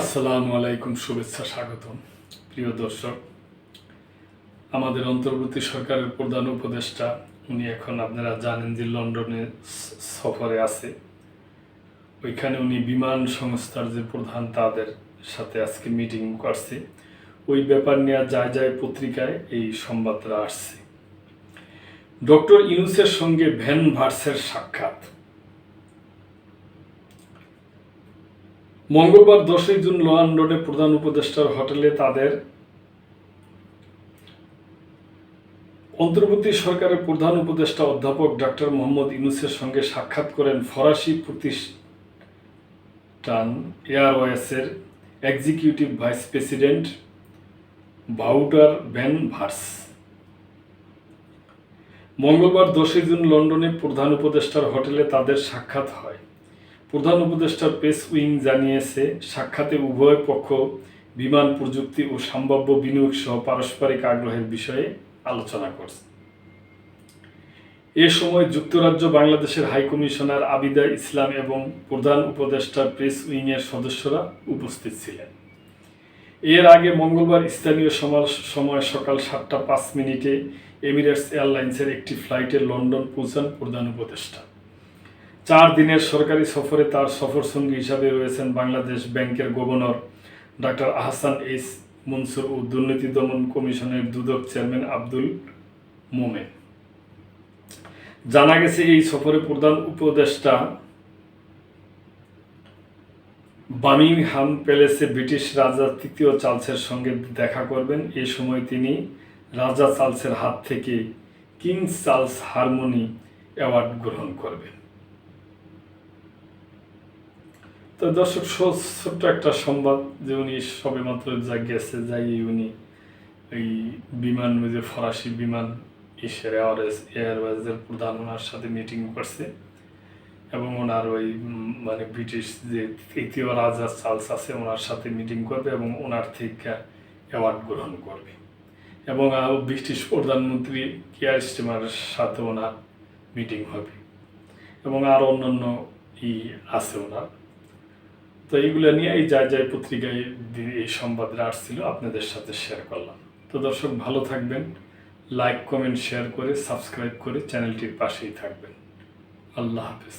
আসসালামু আলাইকুম, শুভেচ্ছা, স্বাগতম। প্রিয় দর্শক, আমাদের অন্তর্বর্তী সরকারের প্রধান উপদেষ্টা, উনি এখন আপনারা জানেন যে লন্ডনে সফরে আছে। ওইখানে উনি বিমান সংস্থার যে প্রধান, তাদের সাথে আজকে মিটিং করছে। ওই ব্যাপার নিয়ে যায় যায় পত্রিকায় এই সংবাদটা আসছে। ডক্টর ইউনুসের সঙ্গে ভ্যান ভার্সের সাক্ষাৎ। মঙ্গলবার দশই জুন লন্ডনে প্রধান উপদেষ্টার হোটেলে তাদের অন্তর্বর্তী সরকারের প্রধান উপদেষ্টা অধ্যাপক ডক্টর মোহাম্মদ ইউনুসের সঙ্গে সাক্ষাৎ করেন ফরাসি প্রতিষ্ঠান এয়ারওয়েসের executive vice president Wouter van Vars. মঙ্গলবার দশই জুন লন্ডনে প্রধান উপদেষ্টার হোটেলে তাদের সাক্ষাৎ হয়। প্রধান উপদেষ্টা প্রেস উইং জানিয়েছে, সাক্ষাতে উভয় পক্ষ বিমান প্রযুক্তি ও সম্ভাব্য বিনিয়োগ সহ পারস্পরিক আগ্রহের বিষয়ে আলোচনা করছে। এ সময় যুক্তরাজ্য, বাংলাদেশের হাইকমিশনার আবিদা ইসলাম এবং প্রধান উপদেষ্টার প্রেস উইংয়ের সদস্যরা উপস্থিত ছিলেন। এর আগে মঙ্গলবার স্থানীয় সময় সকাল সাতটা পাঁচ মিনিটে এমিরেটস এয়ারলাইন্সের একটি ফ্লাইটে লন্ডন পৌঁছান প্রধান উপদেষ্টা। চার দিনের সরকারি সফরে তার সফর সঙ্গী হিসাবে রয়েছেন বাংলাদেশ ব্যাংকের governor doctor Ahsan H Mansur ও দুর্নীতি দমন কমিশনের দুদক চেয়ারম্যান আব্দুল মোমেন। জানা গেছে এই সফরে প্রধান উপদেষ্টা বামিংহাম প্যালেসে ব্রিটিশ রাজা তৃতীয় চার্লসের সঙ্গে দেখা করবেন। এই সময় তিনি রাজা চার্লসের হাত থেকে কিংস চার্লস হারমোনি অ্যাওয়ার্ড গ্রহণ করবেন। তো দর্শক, ছোট্ট একটা সংবাদ যে উনি সবে মাত্র যা গেছে, যাই উনি এই বিমান, ওই যে ফরাসি বিমান ইসের এয়ারওয়েজ এয়ারওয়েজের প্রধান ওনার সাথে মিটিং করছে এবং ওনার ওই মানে ব্রিটিশ যে তৃতীয় রাজা চার্লস আছে, ওনার সাথে মিটিং করবে এবং ওনার থেকে অ্যাওয়ার্ড গ্রহণ করবে। এবং আরও ব্রিটিশ প্রধানমন্ত্রী কেয়ার স্টিমারের সাথে ওনার মিটিং হবে। এবং আরও অন্যান্য ই আছে ওনার। তো এইগুলো নিয়ে এই যায় যায় পত্রিকায় এই সংবাদটা আসছিল আপনাদের সাথে শেয়ার করলাম। তো দর্শক, ভালো থাকবেন লাইক কমেন্ট শেয়ার করে সাবস্ক্রাইব করে চ্যানেলটির পাশেই থাকবেন। আল্লাহ হাফেজ।